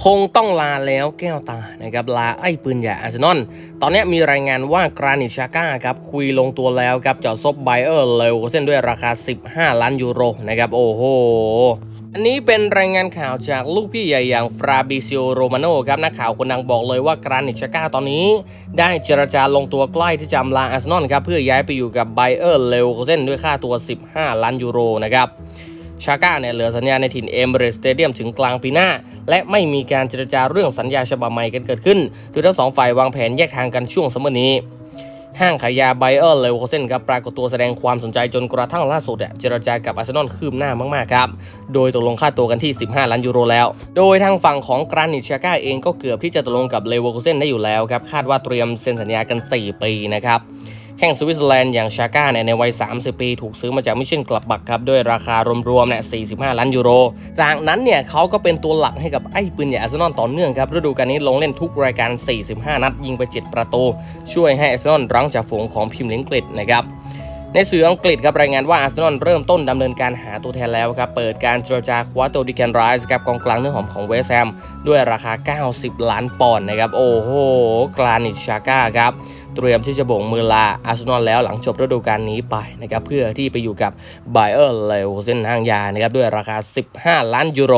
คงต้องลาแล้วแก้วตานะครับลาไอ้ปืนใหญ่อาร์เซนอลตอนนี้มีรายงานว่ากรานิชาก้าครับคุยลงตัวแล้วครับจะซบไบเออร์เลวเส้นด้วยราคา 15 ล้านยูโรนะครับโอ้โหอันนี้เป็นรายงานข่าวจากลูกพี่ใหญ่อย่างฟราบิซิโอโรมาโนครับนักข่าวคนดังบอกเลยว่ากรานิชาก้าตอนนี้ ได้เจรจาลงตัวใกล้ที่จะลาอาร์เซนอลครับเพื่อย้ายไปอยู่กับไบเออร์เลวเส้นด้วยค่าตัว 15 ล้านยูโรนะครับ ชาก้าเนี่ยเหลือสัญญาในถิ่นเอมเบรสเตเดียมถึงกลางปีหน้า และไม่มีการเจรจาเรื่องสัญญาฉบับใหม่กันเกิดขึ้น โดยทั้งสองฝ่ายวางแผนแยกทางกันช่วงสมอนี้ห้างขายยาไบเออร์เลวโคเซนครับปรากฏตัวแสดงความสนใจจนกระทั่งล่าสุดเนี่ยเจรจากับอาร์เซนอลคืบหน้ามาก ๆ ครับ โดยตกลงค่าตัวกันที่ 15 ล้านยูโรแล้ว โดยทางฝั่งของกรานิชชาก้าเองก็เกือบที่จะตกลงกับเลวโคเซนได้อยู่แล้วครับ คาดว่าเตรียมเซ็นสัญญากัน 4 ปีนะครับ แข่งสวิตเซอร์แลนด์อย่างชาก้าเนี่ยในวัย 30 ปี ถูกซื้อมาจากมิชชั่นกลับบักครับ ด้วยราคารวมๆเนี่ย 45 ล้านยูโร จากนั้นเนี่ยเขาก็เป็นตัวหลักให้กับไอ้ปืนใหญ่อาร์เซนอลต่อเนื่องครับฤดูกาลนี้ลงเล่นทุกรายการ 45 นัดยิงไป 7 ประตู ช่วยให้อาร์เซนอลรั้งจ่าฝูงของพิมพ์ลิงกฤษนะครับ ในสื่ออังกฤษครับรายงานว่าอาร์เซนอลเริ่มต้นดำเนินการหาตัวแทนแล้วครับเปิดการเจรจาคว้าตัวดิแคนไรส์ครับกองกลางเนื้อหอมของเวสแฮมด้วยราคา 90 ล้านปอนด์นะครับโอ้โหกลานิชาก้าครับเตรียมที่จะโบ่งมือลาอาร์เซนอลแล้วหลังจบฤดูกาลนี้ไปนะครับเพื่อที่ไปอยู่กับไบเออร์เลวเส้นทางยานะครับด้วยราคา 15 ล้านยูโร